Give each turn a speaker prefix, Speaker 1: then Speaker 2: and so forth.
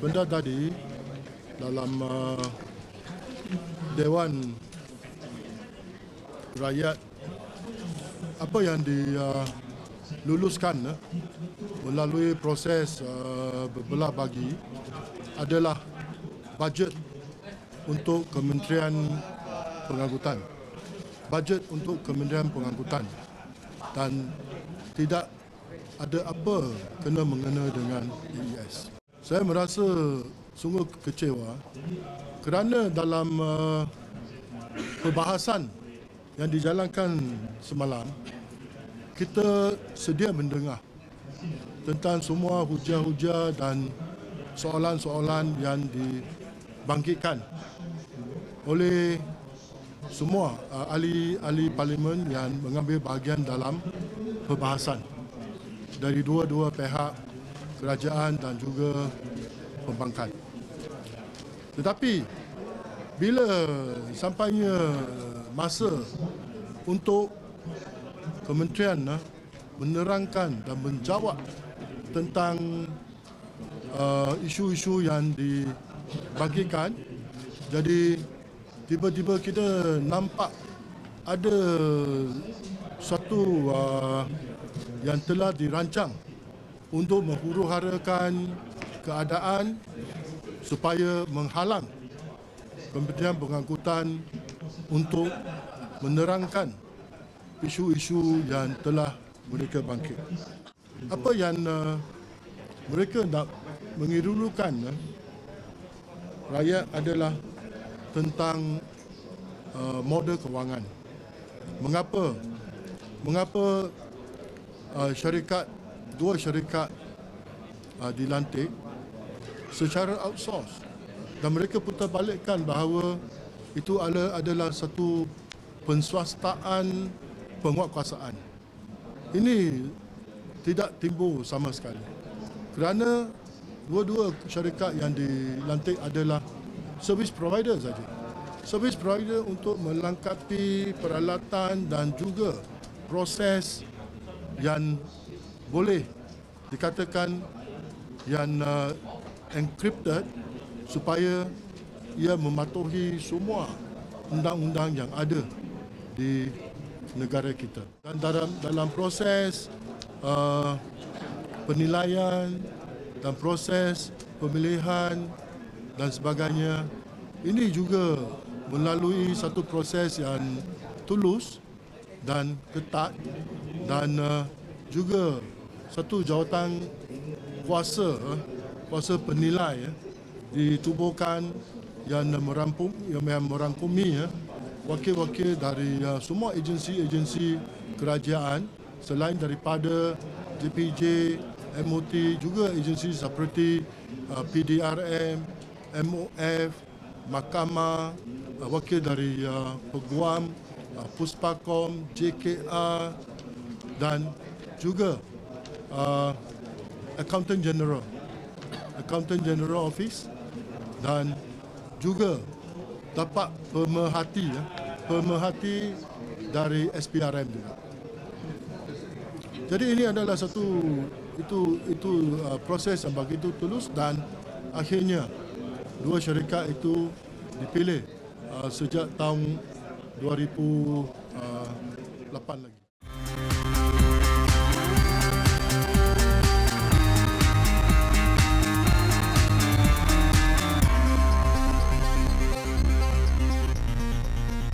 Speaker 1: Benda tadi dalam uh, Dewan Rakyat apa yang diluluskan uh, melalui proses uh, berbelah bagi adalah bajet untuk Kementerian Pengangkutan. Bajet untuk Kementerian Pengangkutan dan tidak ada apa kena mengena dengan EES. Saya merasa sungguh kecewa kerana dalam uh, perbahasan yang dijalankan semalam kita sedia mendengar tentang semua hujah-hujah dan soalan-soalan yang dibangkitkan oleh semua uh, ahli-ahli parlimen yang mengambil bahagian dalam perbahasan dari dua-dua pihak kerajaan dan juga pembangkang. Tetapi bila sampainya masa untuk kementerian uh, menerangkan dan menjawab tentang uh, isu-isu yang dibagikan jadi tiba-tiba kita nampak ada satu uh, yang telah dirancang untuk menghuru-harakan keadaan supaya menghalang Kementerian Pengangkutan untuk menerangkan isu-isu yang telah mereka bangkit. Apa yang uh, mereka nak mengirukan uh, rakyat adalah tentang uh, model kewangan. Mengapa? Mengapa uh, syarikat dua syarikat uh, dilantik secara outsource dan mereka putar balikkan bahawa itu adalah, adalah satu penswastaan penguatkuasaan. Ini tidak timbul sama sekali. Kerana dua-dua syarikat yang dilantik adalah service provider saja. Service provider untuk melengkapi peralatan dan juga proses yang boleh dikatakan yang uh, encrypted supaya ia mematuhi semua undang-undang yang ada di negara kita. Dan dalam dalam proses uh, penilaian dan proses pemilihan dan sebagainya ini juga melalui satu proses yang tulus dan ketat dan uh, juga satu jawatan kuasa uh, kuasa penilai uh, ditubuhkan yang merampung yang merangkumi ya wakil-wakil dari uh, semua agensi-agensi kerajaan selain daripada JPJ, MOT juga agensi seperti uh, PDRM, MOF, Mahkamah, uh, wakil dari uh, Peguam, uh, Puspakom, JKR dan juga uh, Accountant General, Accountant General Office dan juga dapat pemerhati ya, pemerhati dari SPRM juga. Jadi ini adalah satu itu itu uh, proses yang begitu tulus dan akhirnya dua syarikat itu dipilih uh, sejak tahun 2008 uh, lagi.